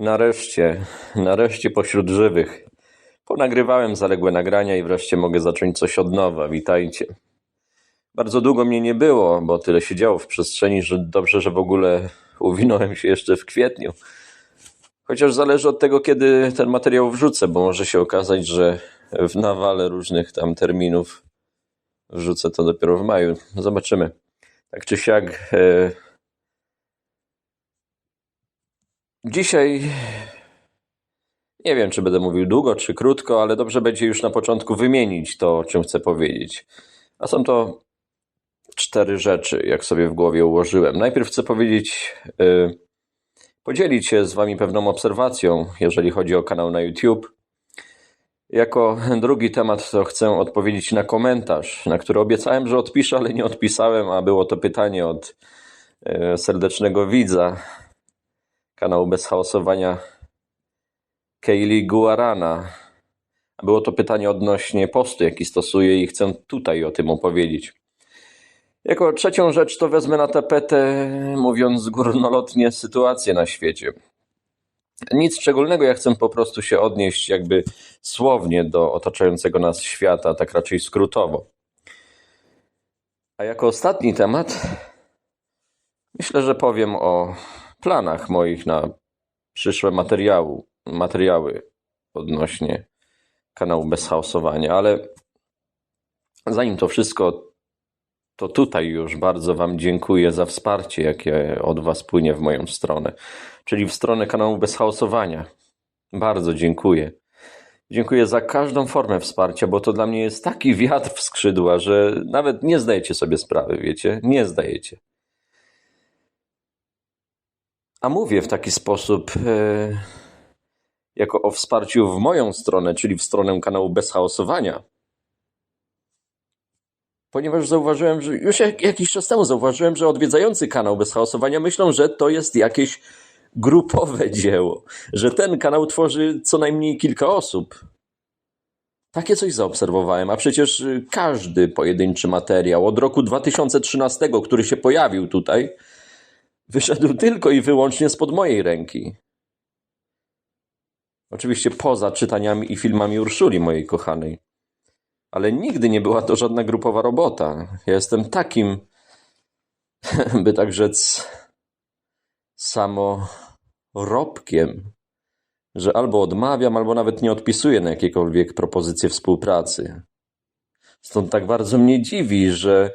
Nareszcie, nareszcie pośród żywych. Ponagrywałem zaległe nagrania i wreszcie mogę zacząć coś od nowa. Witajcie. Bardzo długo mnie nie było, bo tyle się działo w przestrzeni, że dobrze, że w ogóle uwinąłem się jeszcze w kwietniu. Chociaż zależy od tego, kiedy ten materiał wrzucę, bo może się okazać, że w nawale różnych tam terminów wrzucę to dopiero w maju. Zobaczymy. Tak czy siak, e, dzisiaj nie wiem, czy będę mówił długo, czy krótko, ale dobrze będzie już na początku wymienić to, o czym chcę powiedzieć. A są to cztery rzeczy, jak sobie w głowie ułożyłem. Najpierw chcę powiedzieć, e, podzielić się z Wami pewną obserwacją, jeżeli chodzi o kanał na YouTube. Jako drugi temat to chcę odpowiedzieć na komentarz, na który obiecałem, że odpiszę, ale nie odpisałem, a było to pytanie od e, serdecznego widza kanału Bez Chaosowania Kaylee Guarana. Było to pytanie odnośnie postu, jaki stosuję i chcę tutaj o tym opowiedzieć. Jako trzecią rzecz to wezmę na tapetę, mówiąc górnolotnie, sytuację na świecie. Nic szczególnego, ja chcę po prostu się odnieść jakby słownie do otaczającego nas świata, tak raczej skrótowo. A jako ostatni temat myślę, że powiem o planach moich na przyszłe materiału, materiały odnośnie kanału Bez Chaosowania, ale zanim to wszystko, to tutaj już bardzo Wam dziękuję za wsparcie, jakie od Was płynie w moją stronę, czyli w stronę kanału Bez Chaosowania. Bardzo dziękuję. Dziękuję za każdą formę wsparcia, bo to dla mnie jest taki wiatr w skrzydła, że nawet nie zdajecie sobie sprawy, wiecie? Nie zdajecie. A mówię w taki sposób, e, jako o wsparciu w moją stronę, czyli w stronę kanału Bez Chaosowania, ponieważ zauważyłem, że już jak, jakiś czas temu zauważyłem, że odwiedzający kanał Bez Chaosowania myślą, że to jest jakieś grupowe dzieło, że ten kanał tworzy co najmniej kilka osób. Takie coś zaobserwowałem, a przecież każdy pojedynczy materiał od roku 2013, który się pojawił tutaj, wyszedł tylko i wyłącznie spod mojej ręki. Oczywiście poza czytaniami i filmami Urszuli, mojej kochanej. Ale nigdy nie była to żadna grupowa robota. Ja jestem takim, by tak rzec, samorobkiem, że albo odmawiam, albo nawet nie odpisuję na jakiekolwiek propozycje współpracy. Stąd tak bardzo mnie dziwi, że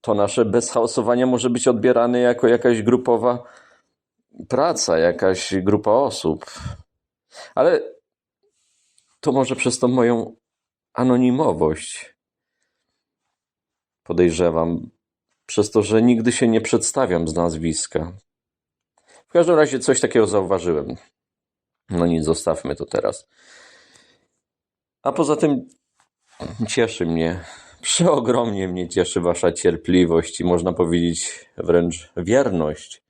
to nasze bezchaosowanie może być odbierane jako jakaś grupowa praca, jakaś grupa osób. Ale to może przez tą moją anonimowość. Podejrzewam, przez to, że nigdy się nie przedstawiam z nazwiska. W każdym razie coś takiego zauważyłem. No nic, zostawmy to teraz. A poza tym cieszy mnie, przeogromnie mnie cieszy Wasza cierpliwość i można powiedzieć wręcz wierność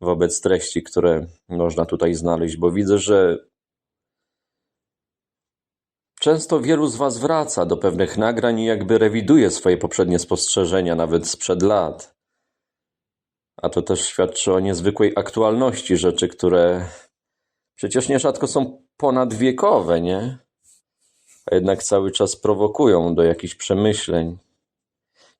wobec treści, które można tutaj znaleźć, bo widzę, że Często wielu z Was wraca do pewnych nagrań i jakby rewiduje swoje poprzednie spostrzeżenia, nawet sprzed lat. A to też świadczy o niezwykłej aktualności rzeczy, które przecież nierzadko są ponadwiekowe, nie? A jednak cały czas prowokują do jakichś przemyśleń.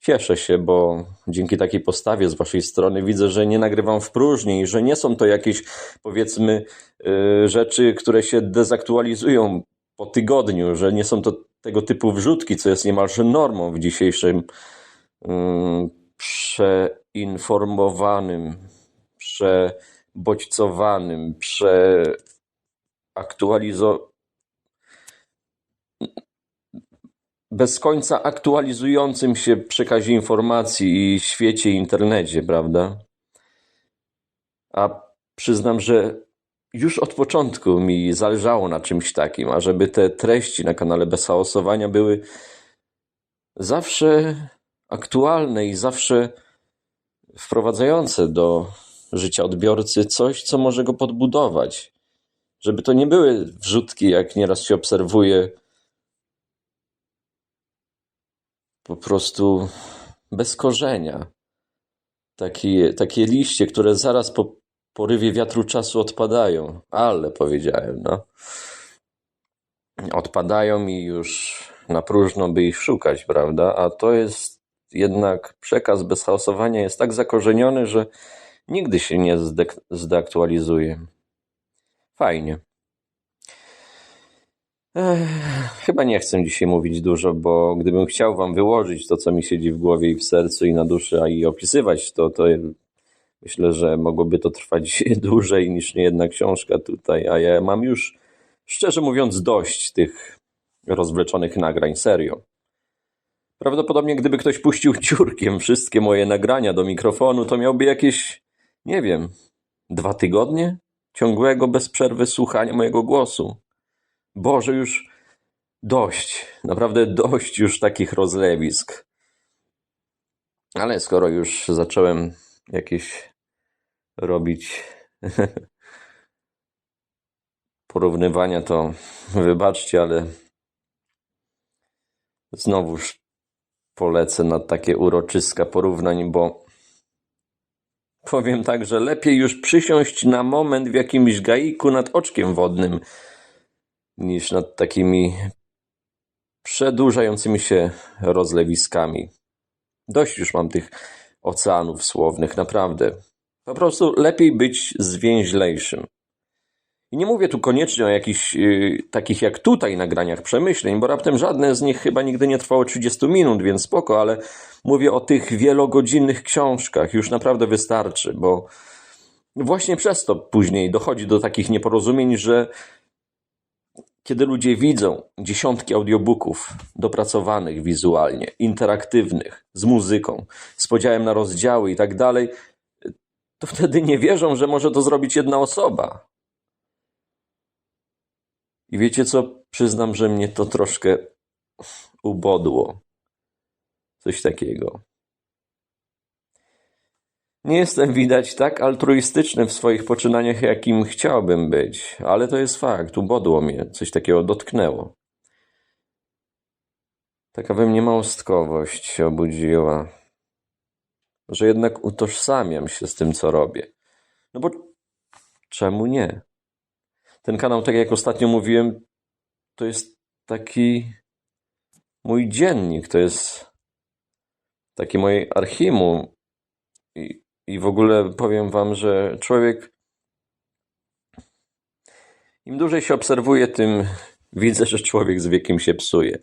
Cieszę się, bo dzięki takiej postawie z Waszej strony widzę, że nie nagrywam w próżni i że nie są to jakieś, powiedzmy, yy, rzeczy, które się dezaktualizują po tygodniu, że nie są to tego typu wrzutki, co jest niemalże normą w dzisiejszym um, przeinformowanym, przebodźcowanym, przeaktualizowanym, bez końca aktualizującym się przekazie informacji i świecie internecie, prawda? A przyznam, że już od początku mi zależało na czymś takim, ażeby te treści na kanale Bez Chaosowania były zawsze aktualne i zawsze wprowadzające do życia odbiorcy coś, co może go podbudować. Żeby to nie były wrzutki, jak nieraz się obserwuje, po prostu bez korzenia. Takie, takie liście, które zaraz po porywie wiatru czasu odpadają. Ale powiedziałem, no. Odpadają i już na próżno by ich szukać, prawda? A to jest jednak przekaz bez chaosowania jest tak zakorzeniony, że nigdy się nie zdek- zdeaktualizuje. Fajnie. Ech, chyba nie chcę dzisiaj mówić dużo, bo gdybym chciał wam wyłożyć to, co mi siedzi w głowie i w sercu i na duszy, a i opisywać to, to myślę, że mogłoby to trwać dłużej niż niejedna książka tutaj, a ja mam już, szczerze mówiąc, dość tych rozwleczonych nagrań, serio. Prawdopodobnie gdyby ktoś puścił ciurkiem wszystkie moje nagrania do mikrofonu, to miałby jakieś, nie wiem, dwa tygodnie ciągłego, bez przerwy słuchania mojego głosu. Boże, już dość, naprawdę dość już takich rozlewisk. Ale skoro już zacząłem jakieś robić porównywania, to wybaczcie, ale znowuż polecę na takie uroczyska porównań, bo powiem tak, że lepiej już przysiąść na moment w jakimś gaiku nad oczkiem wodnym, niż nad takimi przedłużającymi się rozlewiskami. Dość już mam tych oceanów słownych, naprawdę. Po prostu lepiej być zwięźlejszym. I nie mówię tu koniecznie o jakichś yy, takich jak tutaj nagraniach przemyśleń, bo raptem żadne z nich chyba nigdy nie trwało 30 minut, więc spoko, ale mówię o tych wielogodzinnych książkach. Już naprawdę wystarczy, bo właśnie przez to później dochodzi do takich nieporozumień, że kiedy ludzie widzą dziesiątki audiobooków dopracowanych wizualnie, interaktywnych, z muzyką, z podziałem na rozdziały i tak dalej, to wtedy nie wierzą, że może to zrobić jedna osoba. I wiecie co? Przyznam, że mnie to troszkę ubodło. Coś takiego. Nie jestem widać tak altruistyczny w swoich poczynaniach, jakim chciałbym być, ale to jest fakt, ubodło mnie, coś takiego dotknęło. Taka we mnie małostkowość się obudziła, że jednak utożsamiam się z tym, co robię. No bo czemu nie? Ten kanał, tak jak ostatnio mówiłem, to jest taki mój dziennik, to jest takie moje archimum. I, I w ogóle powiem wam, że człowiek im dłużej się obserwuje, tym widzę, że człowiek z wiekiem się psuje.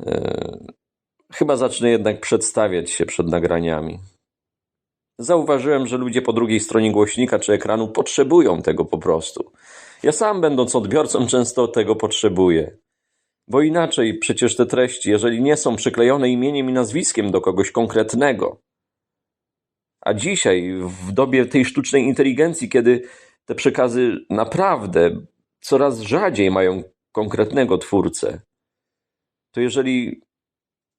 E, Chyba zacznę jednak przedstawiać się przed nagraniami. Zauważyłem, że ludzie po drugiej stronie głośnika czy ekranu potrzebują tego po prostu. Ja sam, będąc odbiorcą, często tego potrzebuję. Bo inaczej przecież te treści, jeżeli nie są przyklejone imieniem i nazwiskiem do kogoś konkretnego, a dzisiaj, w dobie tej sztucznej inteligencji, kiedy te przekazy naprawdę coraz rzadziej mają konkretnego twórcę, to jeżeli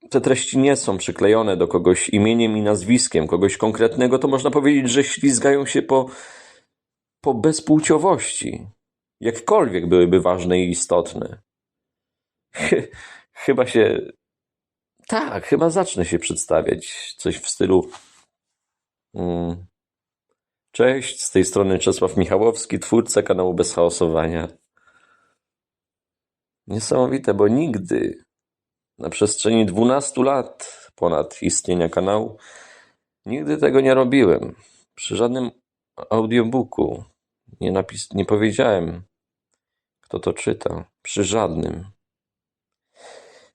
te treści nie są przyklejone do kogoś imieniem i nazwiskiem, kogoś konkretnego, to można powiedzieć, że ślizgają się po, po bezpłciowości. Jakkolwiek byłyby ważne i istotne. Chyba się. Tak, chyba zacznę się przedstawiać. Coś w stylu. Mm. Cześć, z tej strony Czesław Michałowski, twórca kanału Bez Chaosowania. Niesamowite, bo nigdy na przestrzeni 12 lat ponad istnienia kanału nigdy tego nie robiłem. Przy żadnym audiobooku nie, napis- nie powiedziałem, kto to czyta. Przy żadnym.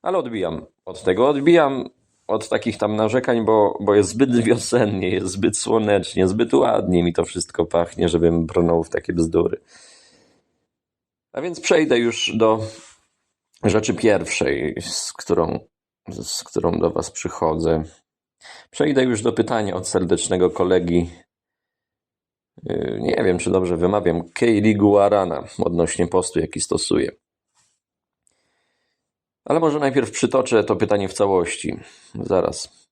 Ale odbijam od tego. Odbijam od takich tam narzekań, bo, bo jest zbyt wiosennie, jest zbyt słonecznie, zbyt ładnie mi to wszystko pachnie, żebym brnął w takie bzdury. A więc przejdę już do rzeczy pierwszej, z którą, z którą do Was przychodzę. Przejdę już do pytania od serdecznego kolegi. Yy, Nie wiem, czy dobrze wymawiam. Kaylee Guarana odnośnie postu, jaki stosuje. Ale może najpierw przytoczę to pytanie w całości. Zaraz.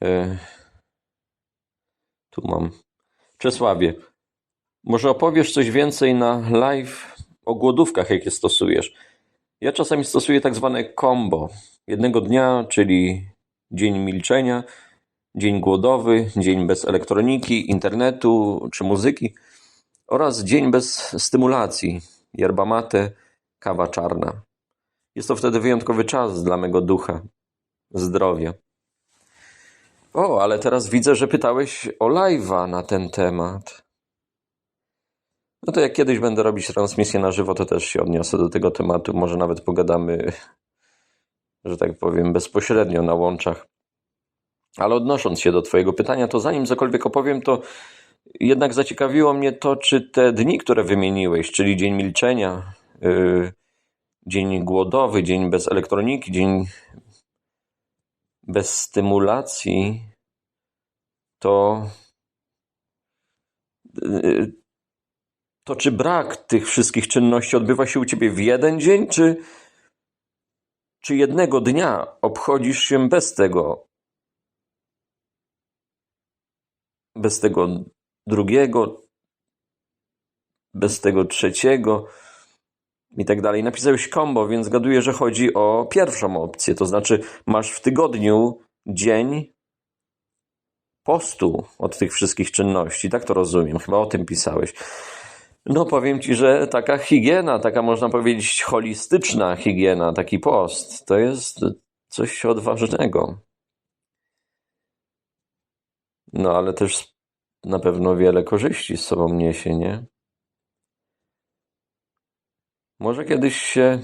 Yy, Tu mam. Czesławie, może opowiesz coś więcej na live o głodówkach, jakie stosujesz? Ja czasami stosuję tak zwane combo. Jednego dnia, czyli dzień milczenia, dzień głodowy, dzień bez elektroniki, internetu czy muzyki oraz dzień bez stymulacji, yerba mate, kawa czarna. Jest to wtedy wyjątkowy czas dla mego ducha, zdrowia. O, ale teraz widzę, że pytałeś o live'a na ten temat. No to jak kiedyś będę robić transmisję na żywo, to też się odniosę do tego tematu. Może nawet pogadamy, że tak powiem, bezpośrednio na łączach. Ale odnosząc się do Twojego pytania, to zanim cokolwiek opowiem, to jednak zaciekawiło mnie to, czy te dni, które wymieniłeś, czyli dzień milczenia, dzień głodowy, dzień bez elektroniki, dzień bez stymulacji, to yy, to czy brak tych wszystkich czynności odbywa się u ciebie w jeden dzień, czy, czy jednego dnia obchodzisz się bez tego, bez tego drugiego, bez tego trzeciego i tak dalej. Napisałeś combo, więc gaduję, że chodzi o pierwszą opcję, to znaczy masz w tygodniu dzień postu od tych wszystkich czynności. Tak to rozumiem, chyba o tym pisałeś. No powiem ci, że taka higiena, taka można powiedzieć holistyczna higiena, taki post, to jest coś odważnego. No ale też na pewno wiele korzyści z sobą niesie, nie? Może kiedyś się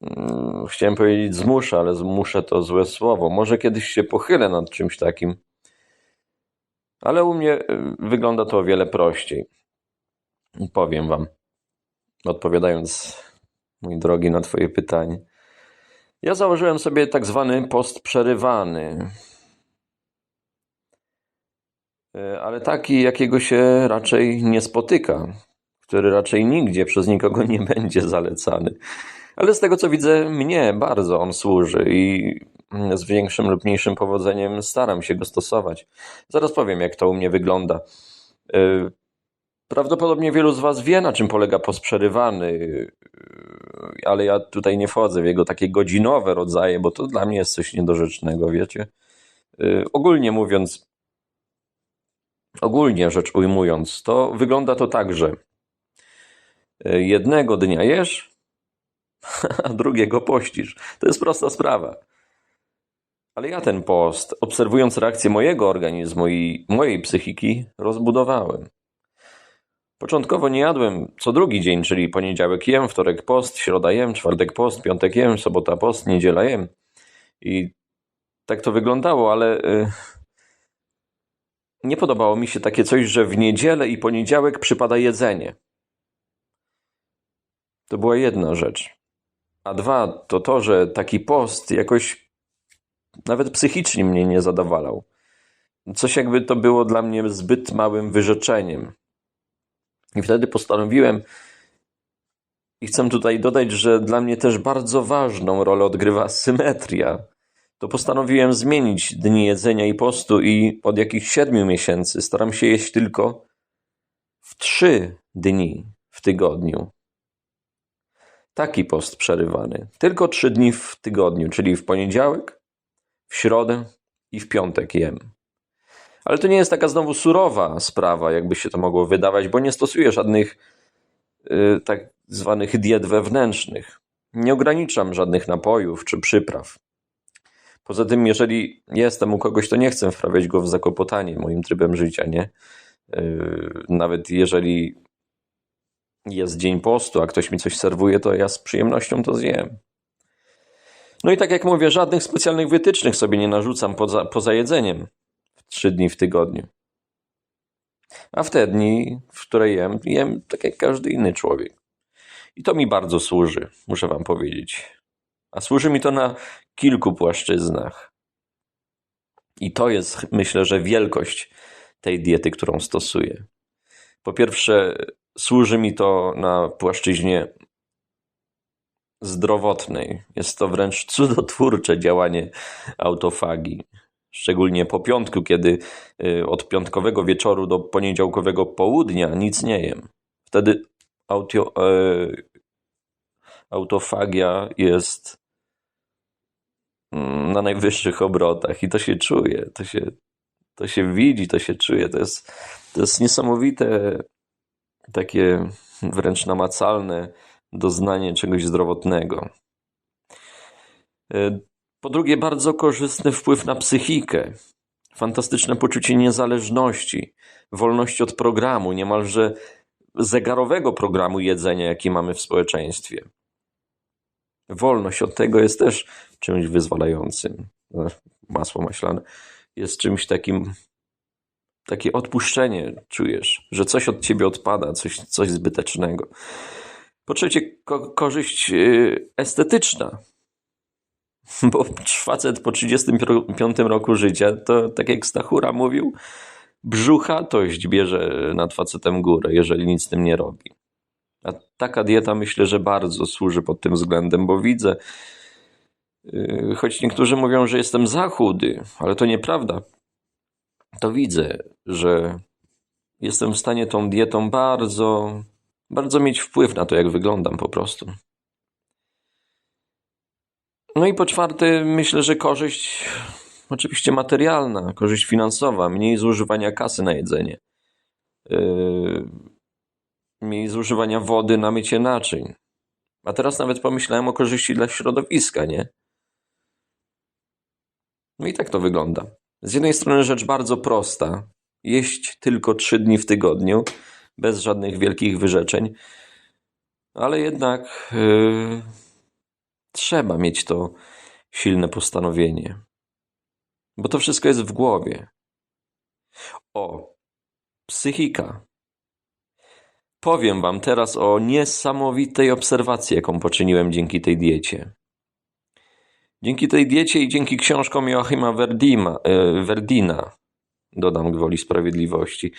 Mm, Chciałem powiedzieć zmuszę, ale zmuszę to złe słowo. Może kiedyś się pochylę nad czymś takim. Ale u mnie y, wygląda to o wiele prościej. Powiem Wam, odpowiadając, mój drogi, na Twoje pytanie. Ja założyłem sobie tak zwany post przerywany, ale taki, jakiego się raczej nie spotyka, który raczej nigdzie przez nikogo nie będzie zalecany. Ale z tego co widzę, mnie bardzo on służy i z większym lub mniejszym powodzeniem staram się go stosować. Zaraz powiem, jak to u mnie wygląda. Y, Prawdopodobnie wielu z Was wie, na czym polega post przerywany, y, ale ja tutaj nie wchodzę w jego takie godzinowe rodzaje, bo to dla mnie jest coś niedorzecznego, wiecie. Ogólnie mówiąc, ogólnie rzecz ujmując, to wygląda to tak, że y, jednego dnia jesz, a drugiego pościsz. To jest prosta sprawa. Ale ja ten post, obserwując reakcję mojego organizmu i mojej psychiki, rozbudowałem. Początkowo nie jadłem co drugi dzień, czyli poniedziałek jem, wtorek post, środa jem, czwartek post, piątek jem, sobota post, niedziela jem. I tak to wyglądało, ale y, nie podobało mi się takie coś, że w niedzielę i poniedziałek przypada jedzenie. To była jedna rzecz. A dwa to to, że taki post jakoś nawet psychicznie mnie nie zadowalał. Coś jakby to było dla mnie zbyt małym wyrzeczeniem. I wtedy postanowiłem, i chcę tutaj dodać, że dla mnie też bardzo ważną rolę odgrywa symetria. To postanowiłem zmienić dni jedzenia i postu, i od jakichś siedmiu miesięcy staram się jeść tylko w trzy dni w tygodniu. Taki post przerywany. Tylko trzy dni w tygodniu, czyli w poniedziałek, w środę i w piątek jem. Ale to nie jest taka znowu surowa sprawa, jakby się to mogło wydawać, bo nie stosuję żadnych y, tak zwanych diet wewnętrznych. Nie ograniczam żadnych napojów czy przypraw. Poza tym, jeżeli jestem u kogoś, to nie chcę wprawiać go w zakłopotanie moim trybem życia, nie? Y, nawet jeżeli jest dzień postu, a ktoś mi coś serwuje, to ja z przyjemnością to zjem. No i tak jak mówię, żadnych specjalnych wytycznych sobie nie narzucam poza, poza jedzeniem trzy dni w tygodniu. A w te dni, w które jem, jem tak jak każdy inny człowiek. I to mi bardzo służy, muszę wam powiedzieć. A służy mi to na kilku płaszczyznach. I to jest, myślę, że wielkość tej diety, którą stosuję. Po pierwsze, służy mi to na płaszczyźnie zdrowotnej. Jest to wręcz cudotwórcze działanie autofagii. Szczególnie po piątku, kiedy y, od piątkowego wieczoru do poniedziałkowego południa nic nie jem. Wtedy e, autofagia jest na najwyższych obrotach i to się czuje, to się, to się widzi, to się czuje. To jest, to jest niesamowite, takie wręcz namacalne doznanie czegoś zdrowotnego. E, Po drugie, bardzo korzystny wpływ na psychikę. Fantastyczne poczucie niezależności, wolności od programu, niemalże zegarowego programu jedzenia, jaki mamy w społeczeństwie. Wolność od tego jest też czymś wyzwalającym. E, Masło maślane jest czymś takim, takie odpuszczenie czujesz, że coś od ciebie odpada, coś, coś zbytecznego. Po trzecie, ko- korzyść yy, estetyczna. Bo facet po 35 roku życia, to tak jak Stachura mówił, brzuchatość bierze nad facetem górę, jeżeli nic z tym nie robi. A taka dieta myślę, że bardzo służy pod tym względem, bo widzę, yy, choć niektórzy mówią, że jestem za chudy, ale to nieprawda. To widzę, że jestem w stanie tą dietą bardzo, bardzo mieć wpływ na to, jak wyglądam po prostu. No i po czwarte, myślę, że korzyść oczywiście materialna, korzyść finansowa, mniej zużywania kasy na jedzenie, yy, mniej zużywania wody na mycie naczyń. A teraz nawet pomyślałem o korzyści dla środowiska, nie? No i tak to wygląda. Z jednej strony rzecz bardzo prosta. Jeść tylko trzy dni w tygodniu, bez żadnych wielkich wyrzeczeń, ale jednak yy, trzeba mieć to silne postanowienie. Bo to wszystko jest w głowie. O, psychika. Powiem Wam teraz o niesamowitej obserwacji, jaką poczyniłem dzięki tej diecie. Dzięki tej diecie i dzięki książkom Joachima Verdima, e, Verdina, dodam gwoli sprawiedliwości.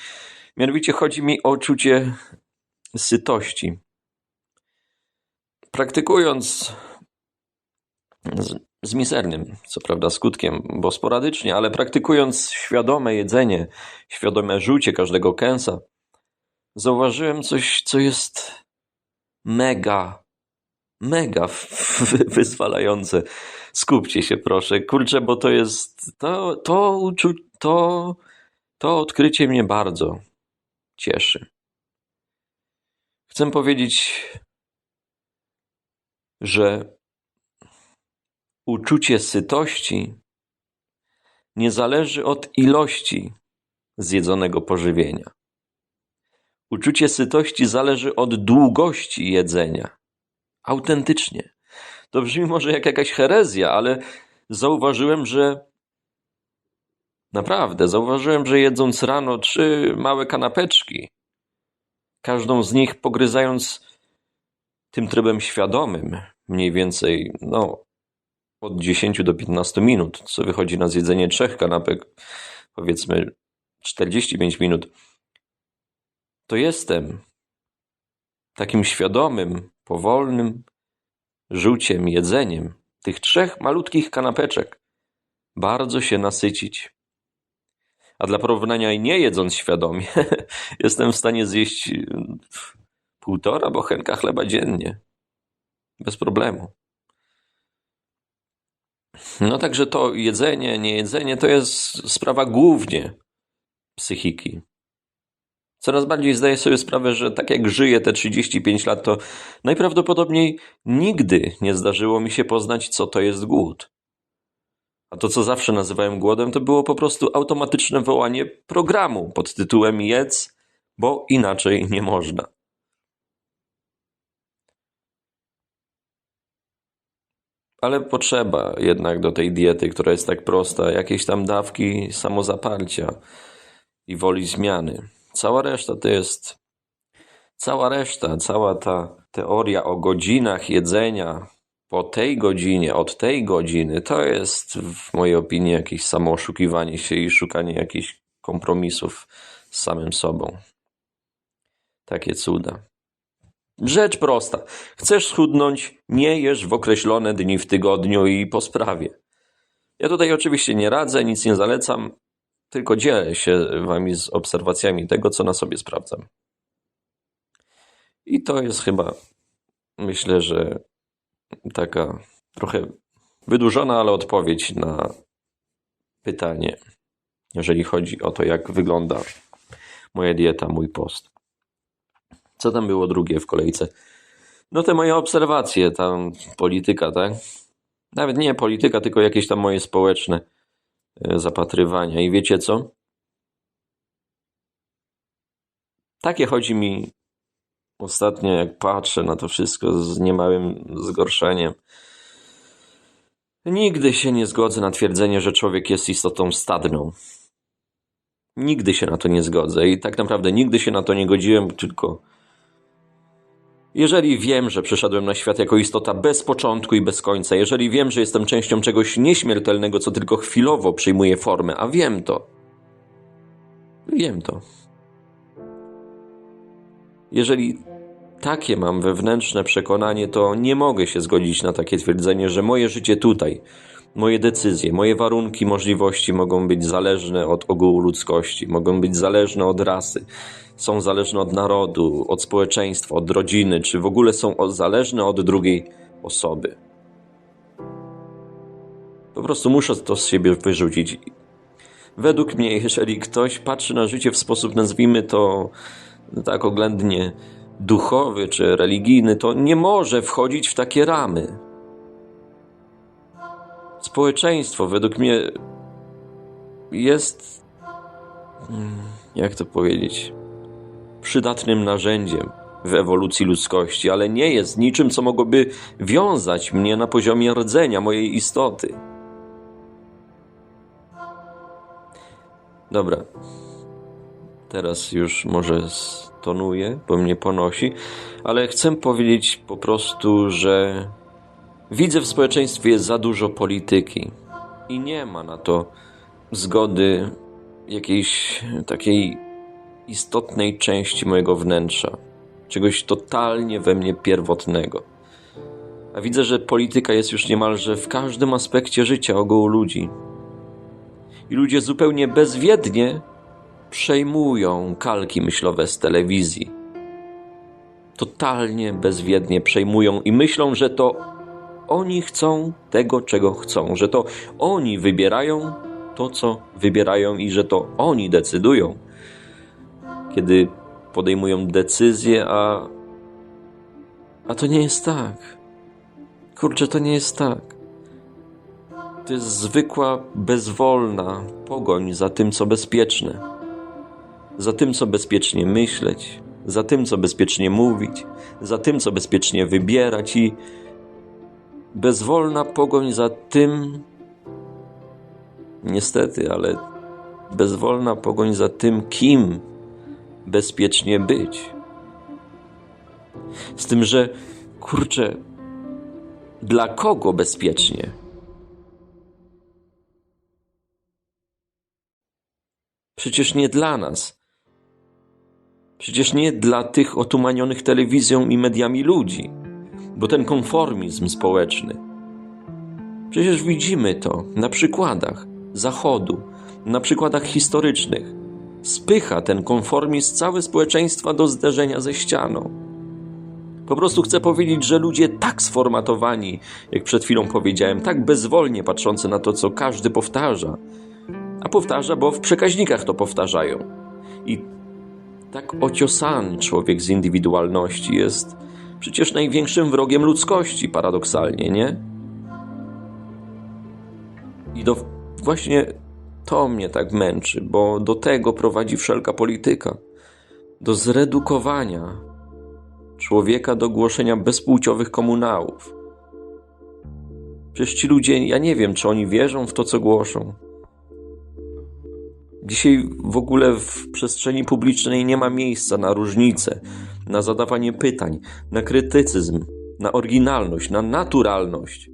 Mianowicie chodzi mi o czucie sytości. Praktykując z, z mizernym, co prawda, skutkiem, bo sporadycznie, ale praktykując świadome jedzenie, świadome rzucie każdego kęsa, zauważyłem coś, co jest mega, mega wyzwalające. Skupcie się, proszę. Kurczę, bo to jest. To, to, to, to odkrycie mnie bardzo cieszy. Chcę powiedzieć, że uczucie sytości nie zależy od ilości zjedzonego pożywienia. Uczucie sytości zależy od długości jedzenia. Autentycznie. To brzmi może jak jakaś herezja, ale zauważyłem, że naprawdę zauważyłem, że jedząc rano trzy małe kanapeczki, każdą z nich pogryzając tym trybem świadomym, mniej więcej no, od 10 do 15 minut, co wychodzi na zjedzenie trzech kanapek, powiedzmy 45 minut, to jestem takim świadomym, powolnym rzuciem, jedzeniem tych trzech malutkich kanapeczek bardzo się nasycić. A dla porównania i nie jedząc świadomie, jestem w stanie zjeść półtora bochenka chleba dziennie. Bez problemu. No także to jedzenie, niejedzenie to jest sprawa głównie psychiki. Coraz bardziej zdaję sobie sprawę, że tak jak żyję te 35 lat, to najprawdopodobniej nigdy nie zdarzyło mi się poznać, co to jest głód. A to, co zawsze nazywałem głodem, to było po prostu automatyczne wołanie programu pod tytułem jedz, bo inaczej nie można. Ale potrzeba jednak do tej diety, która jest tak prosta, jakieś tam dawki samozaparcia i woli zmiany. Cała reszta to jest. Cała reszta, cała ta teoria o godzinach jedzenia po tej godzinie, od tej godziny, to jest w mojej opinii jakieś samo oszukiwanie się i szukanie jakichś kompromisów z samym sobą. Takie cuda. Rzecz prosta. Chcesz schudnąć, nie jesz w określone dni w tygodniu i po sprawie. Ja tutaj oczywiście nie radzę, nic nie zalecam, tylko dzielę się wami z obserwacjami tego, co na sobie sprawdzam. I to jest chyba, myślę, że taka trochę wydłużona, ale odpowiedź na pytanie, jeżeli chodzi o to, jak wygląda moja dieta, mój post. Co tam było drugie w kolejce? No te moje obserwacje, tam polityka, tak? Nawet nie polityka, tylko jakieś tam moje społeczne zapatrywania. I wiecie co? Takie chodzi mi ostatnio, jak patrzę na to wszystko z niemałym zgorszeniem. Nigdy się nie zgodzę na twierdzenie, że człowiek jest istotą stadną. Nigdy się na to nie zgodzę i tak naprawdę nigdy się na to nie godziłem, tylko jeżeli wiem, że przyszedłem na świat jako istota bez początku i bez końca, jeżeli wiem, że jestem częścią czegoś nieśmiertelnego, co tylko chwilowo przyjmuje formę, a wiem to, wiem to. Jeżeli takie mam wewnętrzne przekonanie, to nie mogę się zgodzić na takie twierdzenie, że moje życie tutaj, moje decyzje, moje warunki, możliwości mogą być zależne od ogółu ludzkości, mogą być zależne od rasy, są zależne od narodu, od społeczeństwa, od rodziny, czy w ogóle są zależne od drugiej osoby. Po prostu muszę to z siebie wyrzucić. Według mnie, jeżeli ktoś patrzy na życie w sposób, nazwijmy to tak oględnie duchowy czy religijny, to nie może wchodzić w takie ramy. Społeczeństwo, według mnie, jest. Jak to powiedzieć? Przydatnym narzędziem w ewolucji ludzkości, ale nie jest niczym, co mogłoby wiązać mnie na poziomie rdzenia mojej istoty. Dobra. Teraz już może stonuję, bo mnie ponosi, ale chcę powiedzieć po prostu, że widzę w społeczeństwie za dużo polityki i nie ma na to zgody jakiejś takiej istotnej części mojego wnętrza, czegoś totalnie we mnie pierwotnego. A widzę, że polityka jest już niemalże w każdym aspekcie życia ogółu ludzi. I ludzie zupełnie bezwiednie przejmują kalki myślowe z telewizji. Totalnie bezwiednie przejmują i myślą, że to oni chcą tego, czego chcą, że to oni wybierają to, co wybierają i że to oni decydują, kiedy podejmują decyzje, a, a to nie jest tak. Kurczę, to nie jest tak. To jest zwykła, bezwolna pogoń za tym, co bezpieczne, za tym, co bezpiecznie myśleć, za tym, co bezpiecznie mówić, za tym, co bezpiecznie wybierać i bezwolna pogoń za tym, niestety, ale bezwolna pogoń za tym, kim bezpiecznie być. Z tym, że kurczę, dla kogo bezpiecznie? Przecież nie dla nas. Przecież nie dla tych otumanionych telewizją i mediami ludzi, bo ten konformizm społeczny. Przecież widzimy to na przykładach Zachodu, na przykładach historycznych. Spycha ten konformizm całe społeczeństwa do zderzenia ze ścianą. Po prostu chcę powiedzieć, że ludzie tak sformatowani, jak przed chwilą powiedziałem, tak bezwolnie patrzący na to, co każdy powtarza, a powtarza, bo w przekaźnikach to powtarzają. I tak ociosany człowiek z indywidualności jest przecież największym wrogiem ludzkości, paradoksalnie, nie? I do, właśnie to mnie tak męczy, bo do tego prowadzi wszelka polityka. Do zredukowania człowieka do głoszenia bezpłciowych komunałów. Przecież ci ludzie, ja nie wiem, czy oni wierzą w to, co głoszą. Dzisiaj w ogóle w przestrzeni publicznej nie ma miejsca na różnice, na zadawanie pytań, na krytycyzm, na oryginalność, na naturalność.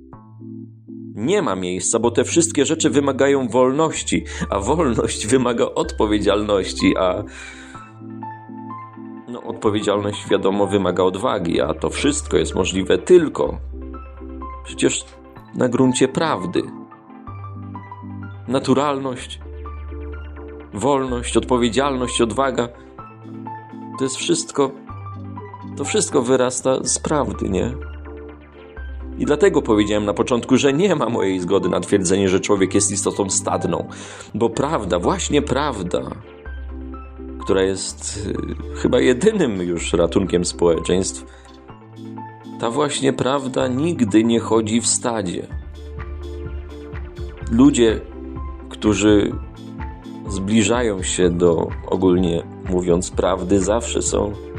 Nie ma miejsca, bo te wszystkie rzeczy wymagają wolności, a wolność wymaga odpowiedzialności, a no, odpowiedzialność wiadomo wymaga odwagi, a to wszystko jest możliwe tylko przecież na gruncie prawdy. Naturalność wolność, odpowiedzialność, odwaga. To jest wszystko, to wszystko wyrasta z prawdy, nie? I dlatego powiedziałem na początku, że nie ma mojej zgody na twierdzenie, że człowiek jest istotą stadną, bo prawda, właśnie prawda, która jest y, chyba jedynym już ratunkiem społeczeństw, ta właśnie prawda nigdy nie chodzi w stadzie. Ludzie, którzy zbliżają się do ogólnie mówiąc prawdy, zawsze są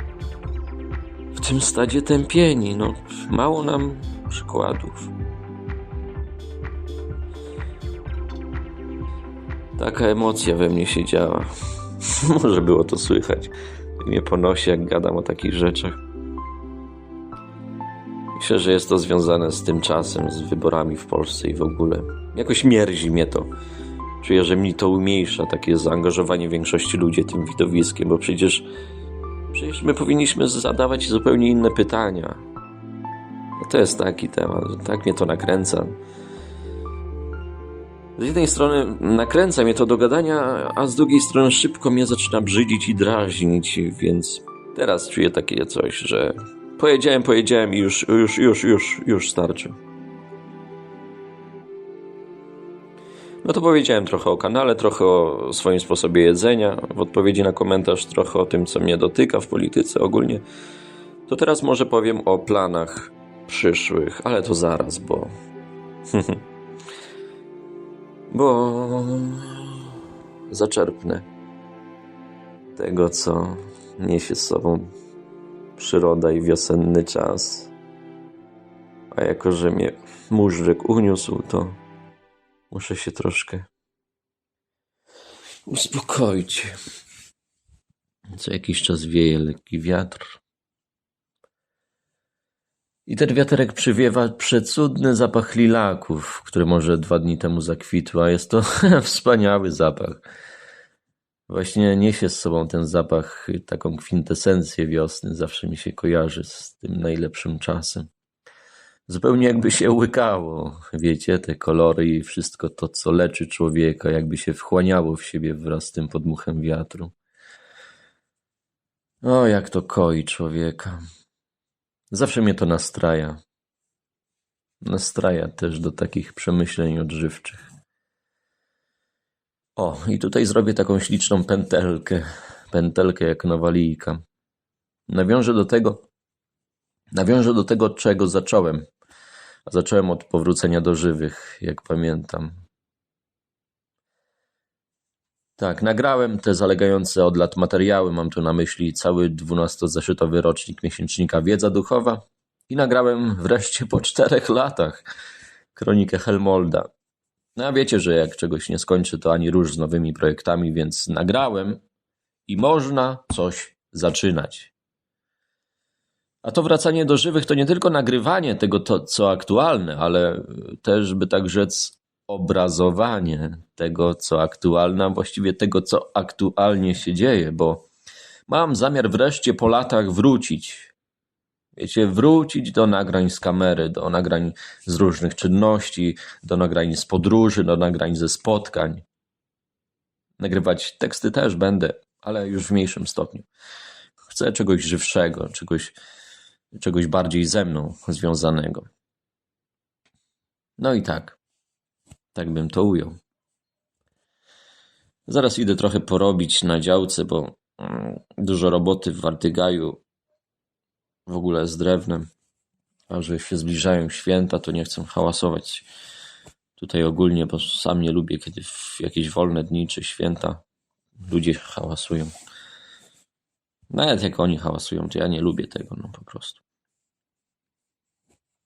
tym stadzie tępieni. No, mało nam przykładów. Taka emocja we mnie się działa. Może było to słychać. Mnie ponosi, jak gadam o takich rzeczach. Myślę, że jest to związane z tym czasem, z wyborami w Polsce i w ogóle. Jakoś mierzi mnie to. Czuję, że mi to umniejsza takie zaangażowanie większości ludzi tym widowiskiem, bo przecież, przecież my powinniśmy zadawać zupełnie inne pytania. No to jest taki temat, tak mnie to nakręca. Z jednej strony nakręca mnie to do gadania, a z drugiej strony szybko mnie zaczyna brzydzić i drażnić, więc teraz czuję takie coś, że pojedziałem, pojedziałem i już, już, już, już, już starczy. No to powiedziałem trochę o kanale, trochę o swoim sposobie jedzenia, w odpowiedzi na komentarz trochę o tym, co mnie dotyka w polityce ogólnie. To teraz może powiem o planach przyszłych, ale to zaraz, bo. bo. zaczerpnę tego, co niesie z sobą przyroda i wiosenny czas. A jako, że mnie móżdżek uniósł, to muszę się troszkę uspokoić. Co jakiś czas wieje lekki wiatr. I ten wiaterek przywiewa przecudny zapach lilaków, które może dwa dni temu zakwitły, a jest to wspaniały zapach. Właśnie niesie z sobą ten zapach taką kwintesencję wiosny, zawsze mi się kojarzy z tym najlepszym czasem. Zupełnie jakby się łykało, wiecie, te kolory i wszystko to, co leczy człowieka, jakby się wchłaniało w siebie wraz z tym podmuchem wiatru. O, jak to koi człowieka. Zawsze mnie to nastraja. Nastraja też do takich przemyśleń odżywczych. O, i tutaj zrobię taką śliczną pętelkę. Pętelkę jak nowalijka. Nawiążę do tego, nawiążę do tego, czego zacząłem. Zacząłem od powrócenia do żywych, jak pamiętam. Tak, nagrałem te zalegające od lat materiały, mam tu na myśli cały dwunastozeszytowy rocznik miesięcznika Wiedza Duchowa i nagrałem wreszcie po czterech latach kronikę Helmolda. No a wiecie, że jak czegoś nie skończy, to ani róż z nowymi projektami, więc nagrałem i można coś zaczynać. A to wracanie do żywych to nie tylko nagrywanie tego, to, co aktualne, ale też, by tak rzec, obrazowanie tego, co aktualne, a właściwie tego, co aktualnie się dzieje, bo mam zamiar wreszcie po latach wrócić. Wiecie, wrócić do nagrań z kamery, do nagrań z różnych czynności, do nagrań z podróży, do nagrań ze spotkań. Nagrywać teksty też będę, ale już w mniejszym stopniu. Chcę czegoś żywszego, czegoś, czegoś bardziej ze mną związanego. No i tak. Tak bym to ujął. Zaraz idę trochę porobić na działce, bo mm, dużo roboty w Wartygaju, w ogóle z drewnem. A że się zbliżają święta, to nie chcę hałasować tutaj ogólnie, bo sam nie lubię, kiedy w jakieś wolne dni czy święta ludzie hałasują. Nawet jak oni hałasują, to ja nie lubię tego, no po prostu.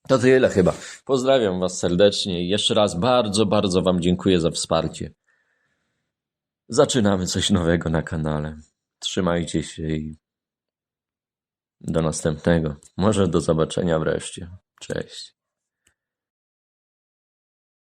To tyle chyba. Pozdrawiam Was serdecznie i jeszcze raz bardzo, bardzo Wam dziękuję za wsparcie. Zaczynamy coś nowego na kanale. Trzymajcie się i do następnego. Może do zobaczenia wreszcie. Cześć.